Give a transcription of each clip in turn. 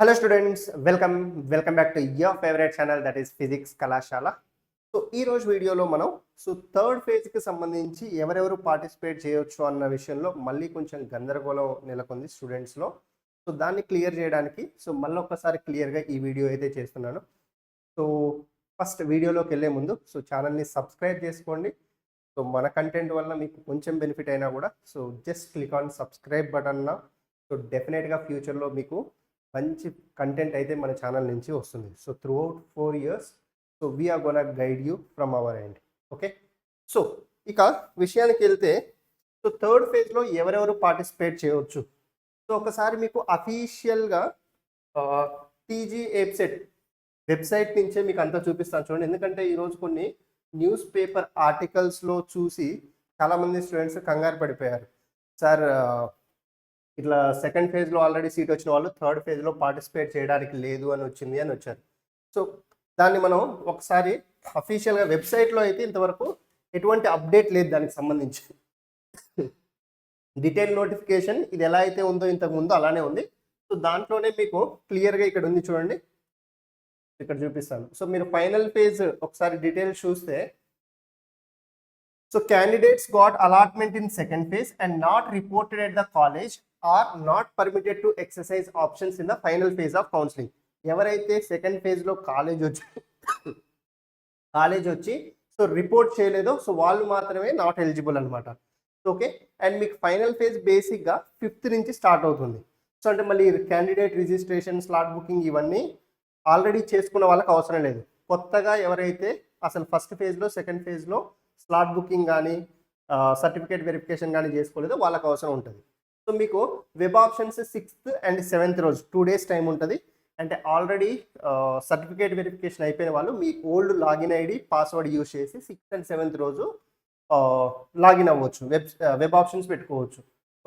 Hello students welcome welcome back to your favourite channel that is physics కళాశాల so ఈ రోజు వీడియోలో మనం సో థర్డ్ ఫేజ్కి సంబంధించి ఎవరెవరు పార్టిసిపేట్ చేయొచ్చు అన్న విషయంలో మళ్ళీ కొంచెం గందరగోళం నెలకొంది స్టూడెంట్స్లో సో దాన్ని క్లియర్ చేయడానికి సో మళ్ళీ ఒక్కసారి క్లియర్గా ఈ వీడియో అయితే చేస్తున్నాను. సో ఫస్ట్ వీడియోలోకి వెళ్ళే ముందు సో ఛానల్ని సబ్స్క్రైబ్ చేసుకోండి. సో మన కంటెంట్ వల్ల మీకు కొంచెం బెనిఫిట్ అయినా కూడా so just click on subscribe button so డెఫినెట్గా ఫ్యూచర్లో మీకు మంచి కంటెంట్ అయితే మన ఛానల్ నుంచి వస్తుంది. So throughout four years so we're gonna guide you from our end okay so ఇక విషయానికి వెళ్తే సో థర్డ్ ఫేజ్లో ఎవరెవరు పార్టిసిపేట్ చేయవచ్చు? సో ఒకసారి మీకు అఫీషియల్గా టీజీ వెబ్సైట్ వెబ్సైట్ నుంచే మీకు అంతా చూపిస్తాను చూడండి. ఎందుకంటే ఈరోజు కొన్ని న్యూస్ పేపర్ ఆర్టికల్స్లో చూసి చాలామంది స్టూడెంట్స్ కంగారు పడిపోయారు. సార్ ఇట్లా సెకండ్ ఫేజ్లో ఆల్రెడీ సీట్ వచ్చిన వాళ్ళు థర్డ్ ఫేజ్లో పార్టిసిపేట్ చేయడానికి లేదు అని వచ్చింది అని వచ్చారు. సో దాన్ని మనం ఒకసారి అఫీషియల్గా వెబ్సైట్లో అయితే ఇంతవరకు ఎటువంటి అప్డేట్ లేదు దానికి సంబంధించి. డీటెయిల్ నోటిఫికేషన్ ఇది ఎలా అయితే ఉందో ఇంతకు ముందు అలానే ఉంది. సో దాంట్లోనే మీకు క్లియర్గా ఇక్కడ ఉంది చూడండి. ఇక్కడ చూపిస్తాను. సో మీరు ఫైనల్ పేజ్ ఒకసారి డీటెయిల్స్ చూస్తే so candidates got allotment in second phase and not reported at the college are not permitted to exercise options in the final phase of counselling. ఎవరైతే సెకండ్ ఫేజ్లో కాలేజ్ వచ్చి college వచ్చి so report చేయలేదో so వాళ్ళు మాత్రమే not eligible అనమాట okay? And మీకు final phase బేసిక్గా ఫిఫ్త్ నుంచి స్టార్ట్ అవుతుంది. సో అంటే మళ్ళీ క్యాండిడేట్ రిజిస్ట్రేషన్ స్లాట్ బుకింగ్ ఇవన్నీ ఆల్రెడీ చేసుకున్న వాళ్ళకి అవసరం లేదు. కొత్తగా ఎవరైతే అసలు ఫస్ట్ ఫేజ్లో సెకండ్ ఫేజ్లో స్లాట్ బుకింగ్ కానీ సర్టిఫికేట్ వెరిఫికేషన్ కానీ చేసుకోలేదో వాళ్ళకి అవసరం ఉంటుంది. సో మీకు web options sixth and seventh రోజు టూ డేస్ టైం ఉంటుంది. అంటే ఆల్రెడీ సర్టిఫికేట్ వెరిఫికేషన్ అయిపోయిన వాళ్ళు మీ old login ID password use చేసి సిక్స్త్ అండ్ సెవెంత్ రోజు లాగిన్ అవ్వచ్చు వెబ్ వెబ్ ఆప్షన్స్ పెట్టుకోవచ్చు.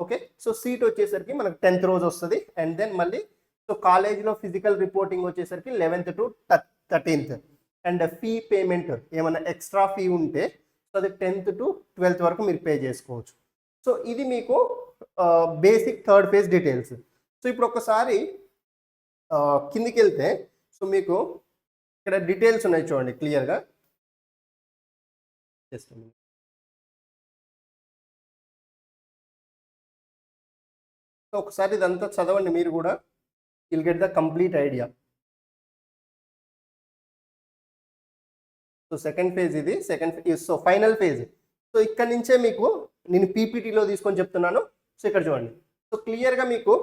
ఓకే సో సీట్ వచ్చేసరికి మనకు టెన్త్ రోజు వస్తుంది. అండ్ దెన్ మళ్ళీ సో కాలేజీలో ఫిజికల్ రిపోర్టింగ్ వచ్చేసరికి eleventh to thirteenth and fee payment ఏమైనా ఎక్స్ట్రా ఫీ ఉంటే సో అది టెన్త్ టు ట్వెల్త్ వరకు మీరు పే చేసుకోవచ్చు. సో ఇది మీకు basic third phase details so ఇప్పుడు ఒకసారి కిందికి వెళ్తే సో మీకు ఇక్కడ డీటెయిల్స్ ఉన్నాయి చూడండి క్లియర్గా జస్ట్ సో ఒకసారి ఇదంతా చదవండి మీరు కూడా. Will get the complete idea so second phase ఇది second so final phase so ఇక్కడ నుంచే మీకు నేను పీపీటీలో తీసుకొని చెప్తున్నాను. సో ఇక్కడ చూడండి. సో క్లియర్గా మీకు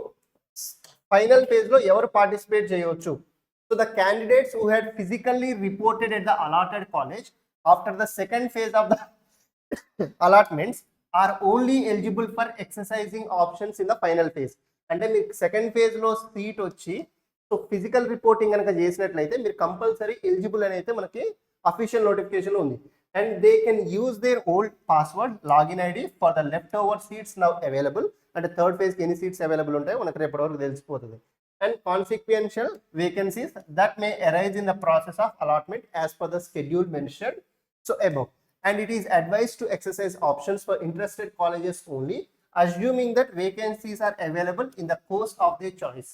ఫైనల్ ఫేజ్లో ఎవరు పార్టిసిపేట్ చేయవచ్చు? So the candidates who had physically reported at the allotted college after the second phase of the allotments are only eligible for exercising options in the final phase అంటే మీకు second ఫేజ్లో seat వచ్చి so physical reporting కనుక చేసినట్లయితే మీరు compulsory eligible అని అయితే మనకి అఫీషియల్ నోటిఫికేషన్ ఉంది. And they can use their old password login ID for the left over seats now available అంటే థర్డ్ ఫేజ్కి ఎన్ని సీట్స్ అవైలబుల్ ఉంటాయో మనకు రేపటి వరకు తెలిసిపోతుంది. And consequential vacancies that may arise in the process of allotment as per the schedule mention so above and it is advise to exercise options for interested colleges only assuming that vacancies are available in the course of their choice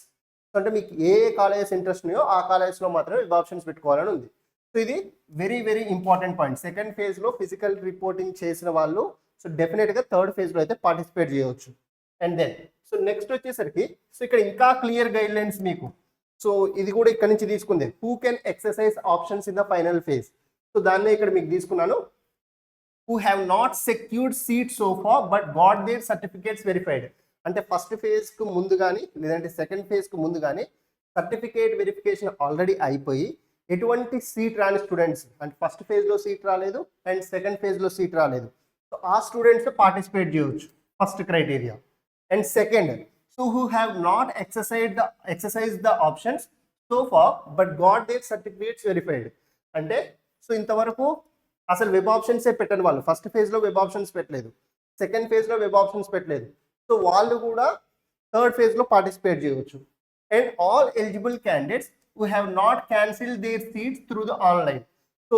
అంటే మీకు ఏ colleges interest ఉన్నాయో ఆ కాలేజెస్లో మాత్రమే web options పెట్టుకోవాలని ఉంది. So ఇది very very important point second ఫేజ్లో ఫిజికల్ రిపోర్టింగ్ చేసిన వాళ్ళు సో డెఫినెట్గా థర్డ్ ఫేజ్లో అయితే పార్టిసిపేట్ చేయవచ్చు. అండ్ దెన్ సో నెక్స్ట్ వచ్చేసరికి సో ఇక్కడ ఇంకా క్లియర్ గైడ్ లైన్స్ మీకు. సో ఇది కూడా ఇక్కడ నుంచి తీసుకుంది. Who can exercise options in the final phase so దాన్నే ఇక్కడ మీకు తీసుకున్నాను. Who have not secured seat so far but got their certificates verified అంటే ఫస్ట్ ఫేజ్కు ముందు కానీ లేదంటే సెకండ్ ఫేజ్కు ముందు కానీ సర్టిఫికేట్ వెరిఫికేషన్ ఆల్రెడీ అయిపోయి ఎటువంటి సీట్ రాని స్టూడెంట్స్ అంటే ఫస్ట్ ఫేజ్లో సీట్ రాలేదు అండ్ సెకండ్ ఫేజ్లో సీట్ రాలేదు. సో ఆ స్టూడెంట్స్ పార్టిసిపేట్ చేయవచ్చు first criteria and second so who have not exercise the exercise the options so far but got their certificates verified అంటే సో ఇంతవరకు అసలు వెబ్ ఆప్షన్సే పెట్టని వాళ్ళు. ఫస్ట్ ఫేజ్లో వెబ్ ఆప్షన్స్ పెట్టలేదు. సెకండ్ ఫేజ్లో వెబ్ ఆప్షన్స్ పెట్టలేదు. సో వాళ్ళు కూడా థర్డ్ ఫేజ్లో పార్టిసిపేట్ చేయవచ్చు and all eligible candidates who have not cancel their seats through the online so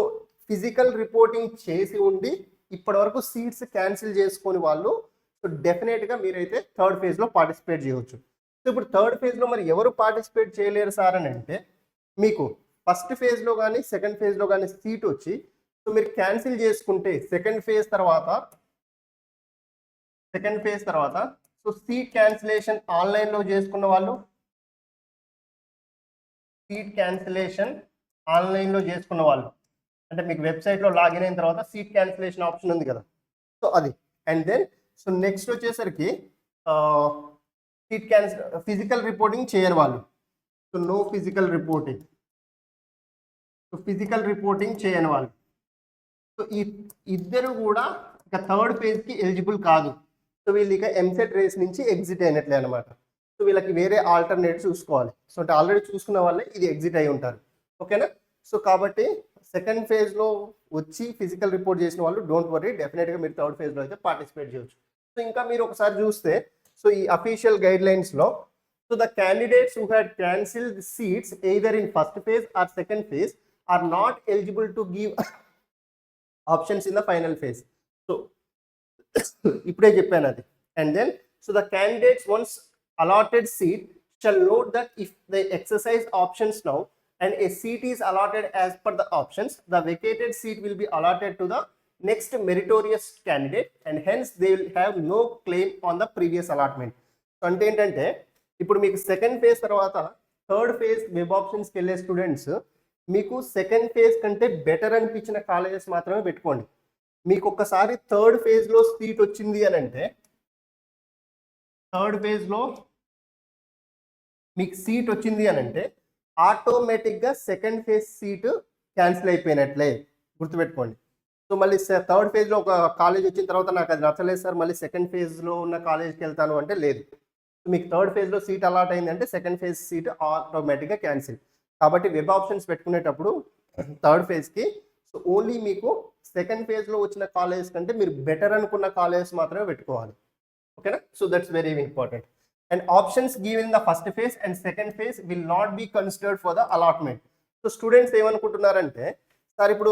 physical reporting చేసి ఉండి ఇప్పటివరకు సీట్స్ క్యాన్సిల్ చేసుకొని వాళ్ళు సో డెఫినెట్గా మీరైతే థర్డ్ ఫేజ్లో పార్టిసిపేట్ చేయవచ్చు సో ఇప్పుడు థర్డ్ ఫేజ్లో మరి ఎవరు పార్టిసిపేట్ చేయలేరు సార్ అని అంటే మీకు ఫస్ట్ ఫేజ్లో కానీ సెకండ్ ఫేజ్లో కానీ సీట్ వచ్చి సో మీరు క్యాన్సిల్ చేసుకుంటే సెకండ్ ఫేజ్ తర్వాత సెకండ్ ఫేజ్ తర్వాత సో సీట్ క్యాన్సిలేషన్ ఆన్లైన్లో చేసుకున్న వాళ్ళు సీట్ క్యాన్సిలేషన్ ఆన్లైన్లో చేసుకున్న వాళ్ళు. అంటే మీకు వెబ్సైట్లో లాగిన్ అయిన తర్వాత సీట్ క్యాన్సిలేషన్ ఆప్షన్ ఉంది కదా. సో అది. అండ్ దెన్ సో నెక్స్ట్ వచ్చేసరికి సీట్ క్యాన్సిల్ ఫిజికల్ రిపోర్టింగ్ చేయరు వాళ్ళు. So no physical reporting. So physical reporting చేయని వాళ్ళు. సో ఈ ఇద్దరు కూడా ఇక థర్డ్ ఫేజ్కి ఎలిజిబుల్ కాదు. సో వీళ్ళు ఇక ఎంసెట్ రేస్ నుంచి ఎగ్జిట్ అయినట్లే అనమాట వీళ్ళకి వేరే ఆల్టర్నేట్ చూసుకోవాలి. సో అంటే ఆల్రెడీ చూసుకున్న వాళ్ళే ఇది ఎగ్జిట్ అయి ఉంటారు. ఓకేనా సో కాబట్టి సెకండ్ ఫేజ్లో వచ్చి ఫిజికల్ రిపోర్ట్ చేసిన వాళ్ళు డోంట్ వరీ డెఫినెట్గా మీరు థర్డ్ ఫేజ్లో అయితే పార్టిసిపేట్ చేయొచ్చు. సో ఇంకా మీరు ఒకసారి చూస్తే సో ఈ అఫీషియల్ గైడ్ లైన్స్లో so the candidates who had cancelled seats either in first phase or second phase are not eligible to give options in the final phase so ఇప్పుడే చెప్పాను అది. And then so the candidates once allotted seat shall note that if the exercise options now and a seat is allotted as per the options, the vacated seat will be allotted to the next meritorious candidate and hence they will have no claim on the previous allotment. So అంటే ఏంటంటే ఇప్పుడు మీకు second phase తర్వాత third phase web ఆప్షన్స్కి వెళ్ళే students మీకు second phase కంటే better అనిపించిన కాలేజెస్ మాత్రమే పెట్టుకోండి మీకు ఒక్కసారి థర్డ్ ఫేజ్లో సీట్ వచ్చింది అని అంటే థర్డ్ ఫేజ్లో మీకు సీట్ వచ్చింది అని అంటే ఆటోమేటిక్గా సెకండ్ ఫేజ్ సీటు క్యాన్సిల్ అయిపోయినట్లే. గుర్తుపెట్టుకోండి. సో మళ్ళీ థర్డ్ ఫేజ్లో ఒక కాలేజ్ వచ్చిన తర్వాత నాకు అది నచ్చలేదు సార్. మళ్ళీ సెకండ్ ఫేజ్లో ఉన్న కాలేజ్కి వెళ్తాను అంటే లేదు. మీకు థర్డ్ ఫేజ్లో సీట్ అలాట్ అయిందంటే సెకండ్ ఫేజ్ సీట్ ఆటోమేటిక్గా క్యాన్సిల్ కాబట్టి వెబ్ ఆప్షన్స్ పెట్టుకునేటప్పుడు థర్డ్ ఫేజ్కి సో ఓన్లీ మీకు సెకండ్ ఫేజ్లో వచ్చిన కాలేజ్ కంటే మీరు బెటర్ అనుకున్న కాలేజెస్ మాత్రమే పెట్టుకోవాలి. ఓకేనా? So that's very important and options give in the first phase and second phase will not be considered for the allotment so students ఏమనుకుంటున్నారంటే సార్ ఇప్పుడు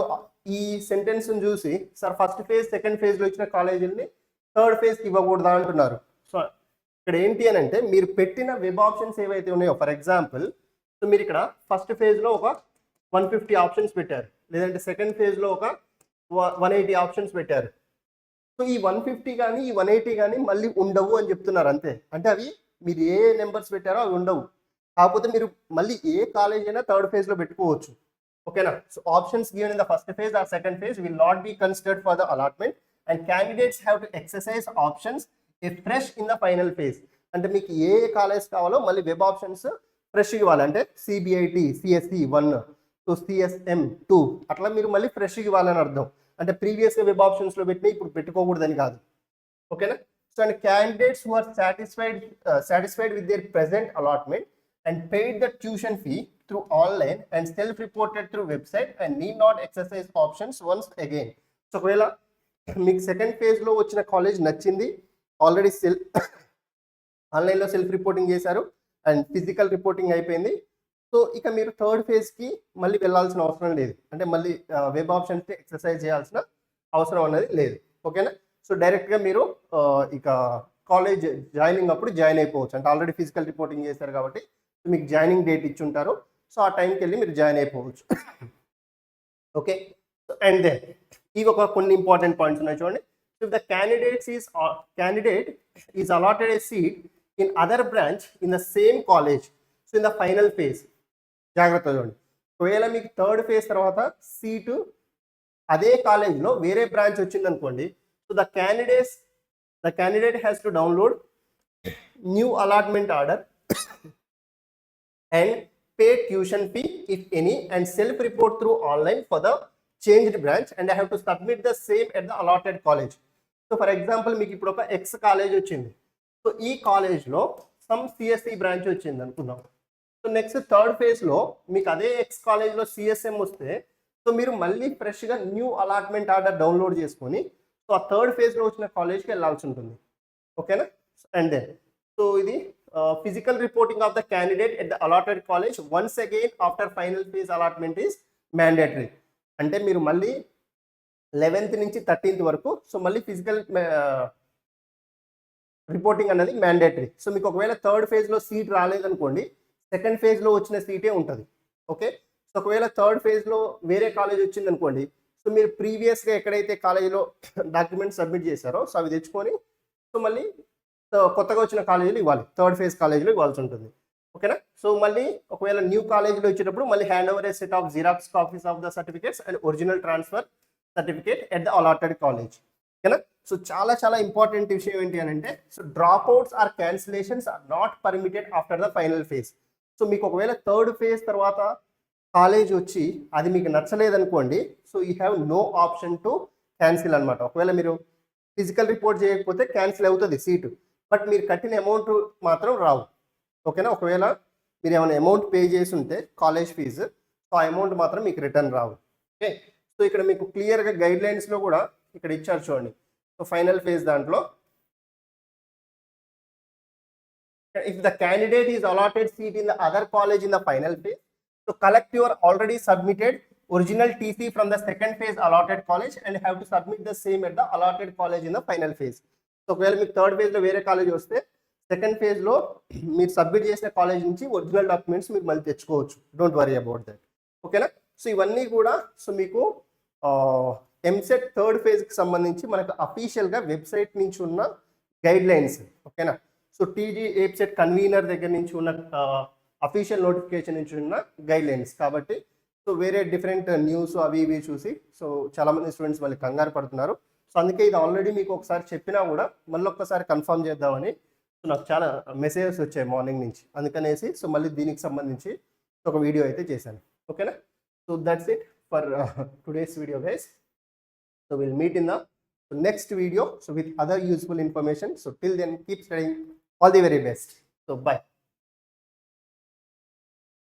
ఈ సెంటెన్స్ని చూసి సార్ ఫస్ట్ ఫేజ్ సెకండ్ ఫేజ్లో ఇచ్చిన కాలేజీని థర్డ్ ఫేజ్కి ఇవ్వకూడదా అంటున్నారు. సో ఇక్కడ ఏంటి అని అంటే మీరు పెట్టిన వెబ్ ఆప్షన్స్ ఏవైతే ఉన్నాయో ఫర్ ఎగ్జాంపుల్ సో మీరు ఇక్కడ ఫస్ట్ ఫేజ్లో ఒక వన్ ఫిఫ్టీ ఆప్షన్స్ పెట్టారు. లేదంటే సెకండ్ ఫేజ్లో ఒక వన్ ఎయిటీ ఆప్షన్స్ పెట్టారు. సో ఈ వన్ ఫిఫ్టీ కానీ ఈ వన్ ఎయిటీ కానీ మళ్ళీ ఉండవు అని చెప్తున్నారు అంతే. అంటే అవి మీరు ఏ నెంబర్స్ పెట్టారో అవి ఉండవు. కాకపోతే మీరు మళ్ళీ ఏ కాలేజ్ అయినా థర్డ్ ఫేజ్లో పెట్టుకోవచ్చు. ఓకేనా? So options given in the first phase or second phase will not be considered for the allotment and candidates have to exercise options afresh in the final phase అంటే మీకు ఏ కాలేజ్ కావాలో మళ్ళీ web options fresh ఇవ్వాలి. అంటే CBIT CSE one so CSM two అట్లా మీరు మళ్ళీ fresh ఇవ్వాలని అర్థం. అంటే ప్రీవియస్గా వెబ్ ఆప్షన్స్లో పెట్టినా ఇప్పుడు పెట్టుకోకూడదని కాదు. ఓకేనా? So and candidates who are satisfied satisfied with their present allotment and paid the tuition fee through online and self reported through website and need not exercise options once again so ఒకవేళ మీకు second ఫేజ్లో వచ్చిన college నచ్చింది already self ఆన్లైన్లో self reporting చేశారు and physical reporting అయిపోయింది so ఇక మీరు థర్డ్ ఫేజ్కి మళ్ళీ వెళ్ళాల్సిన అవసరం లేదు. అంటే మళ్ళీ వెబ్ ఆప్షన్స్ ఎక్సర్సైజ్ చేయాల్సిన అవసరం అనేది లేదు. ఓకేనా? సో డైరెక్ట్గా మీరు ఇక కాలేజ్ జాయినింగ్ అప్పుడు జాయిన్ అయిపోవచ్చు. అంటే ఆల్రెడీ ఫిజికల్ రిపోర్టింగ్ చేశారు కాబట్టి మీకు జాయినింగ్ డేట్ ఇచ్చి ఉంటారు. సో ఆ టైంకి వెళ్ళి మీరు జాయిన్ అయిపోవచ్చు. ఓకే? అండ్ దెన్ ఇవి ఒక కొన్ని ఇంపార్టెంట్ పాయింట్స్ ఉన్నాయి చూడండి. If the candidates is candidate is allotted a seat in other branch in the same college so in the final phase జాగ్రత్త చూడండి. ఒకవేళ మీకు థర్డ్ ఫేజ్ తర్వాత సీటు అదే కాలేజ్లో వేరే బ్రాంచ్ వచ్చింది అనుకోండి so the candidates the candidate has to download new allotment order and pay tuition fee if any and self report through online for the changed branch and I have to submit the same at the allotted college so for example మీకు ఇప్పుడు ఒక X college వచ్చింది. So ఈ కాలేజ్లో some CSC branch వచ్చింది అనుకుందాం next third ఫేజ్లో మీకు అదే ఎక్స్ కాలేజ్లో సిఎస్ఎం వస్తే సో మీరు మళ్ళీ ఫ్రెష్గా న్యూ అలాట్మెంట్ ఆర్డర్ డౌన్లోడ్ చేసుకొని సో ఆ థర్డ్ ఫేజ్లో వచ్చిన కాలేజ్కి వెళ్ళాల్సి ఉంటుంది. ఓకేనా? అండ్ దెన్ సో ఇది physical reporting of the candidate at the allotted college once again after final phase allotment is mandatory అంటే మీరు మళ్ళీ లెవెన్త్ నుంచి థర్టీన్త్ వరకు సో మళ్ళీ ఫిజికల్ రిపోర్టింగ్ అనేది మ్యాండేటరీ సో మీకు ఒకవేళ థర్డ్ ఫేజ్లో సీట్ రాలేదనుకోండి సెకండ్ ఫేజ్లో వచ్చిన సీటే ఉంటుంది. ఓకే సో ఒకవేళ థర్డ్ ఫేజ్లో వేరే కాలేజ్ వచ్చింది అనుకోండి సో మీరు ప్రీవియస్గా ఎక్కడైతే కాలేజీలో డాక్యుమెంట్స్ సబ్మిట్ చేశారో సో అవి తెచ్చుకొని సో మళ్ళీ కొత్తగా వచ్చిన కాలేజీలో ఇవ్వాలి. థర్డ్ ఫేజ్ కాలేజీలో ఇవ్వాల్సి ఉంటుంది. ఓకేనా సో మళ్ళీ ఒకవేళ న్యూ కాలేజీలో ఇచ్చేటప్పుడు మళ్ళీ hand over a set of xerox copies of the certificates and original transfer certificate at the allotted college ఓకేనా సో చాలా చాలా ఇంపార్టెంట్ విషయం ఏంటి అని అంటే so drop outs or cancellations are not permitted after the final phase so మీకు ఒకవేళ third phase తర్వాత కాలేజ్ వచ్చి అది మీకు నచ్చలేదనుకోండి so you have no option to cancel అనమాట ఒకవేళ మీరు ఫిజికల్ రిపోర్ట్ చేయకపోతే క్యాన్సిల్ అవుతుంది సీటు బట్ మీరు కట్టిన అమౌంట్ మాత్రం రావు. ఓకేనా? ఒకవేళ మీరు ఏమైనా అమౌంట్ పే చేసి ఉంటే కాలేజ్ ఫీజు సో ఆ అమౌంట్ మాత్రం మీకు రిటర్న్ రావు. ఓకే? సో ఇక్కడ మీకు క్లియర్గా గైడ్ లైన్స్లో కూడా ఇక్కడ ఇచ్చారు చూడండి. సో ఫైనల్ ఫేజ్ దాంట్లో if the candidate is allotted seat in the other college in the final phase, so collect your already submitted original TC from the second phase allotted college and have to submit the same at the allotted college in the final phase. So ఒకవేళ మీకు third ఫేజ్లో వేరే college వస్తే second ఫేజ్లో మీరు submit చేసిన college నుంచి original documents మీరు మళ్ళీ తెచ్చుకోవచ్చు డోంట్ వరీ అబౌట్ దట్ ఓకేనా సో ఇవన్నీ కూడా సో మీకు ఎంసెట్ థర్డ్ ఫేజ్కి సంబంధించి మనకు అఫీషియల్గా వెబ్సైట్ నుంచి ఉన్న గైడ్ లైన్స్ ఓకేనా సో టీజీ వెబ్సైట్ కన్వీనర్ దగ్గర నుంచి ఉన్న అఫీషియల్ నోటిఫికేషన్ నుంచి ఉన్న గైడ్ లైన్స్ కాబట్టి సో వేరే డిఫరెంట్ న్యూస్ అవి ఇవి చూసి సో చాలామంది స్టూడెంట్స్ మళ్ళీ కంగారు పడుతున్నారు. సో అందుకే ఇది ఆల్రెడీ మీకు ఒకసారి చెప్పినా కూడా మళ్ళీ ఒక్కసారి కన్ఫర్మ్ చేద్దామని సో నాకు చాలా మెసేజెస్ వచ్చాయి మార్నింగ్ నుంచి. అందుకనేసి సో మళ్ళీ దీనికి సంబంధించి ఒక వీడియో అయితే చేశాను. ఓకేనా? So that's it for today's video guys. So will meet in the next video so with other useful information. So till then keep studying all the very best so bye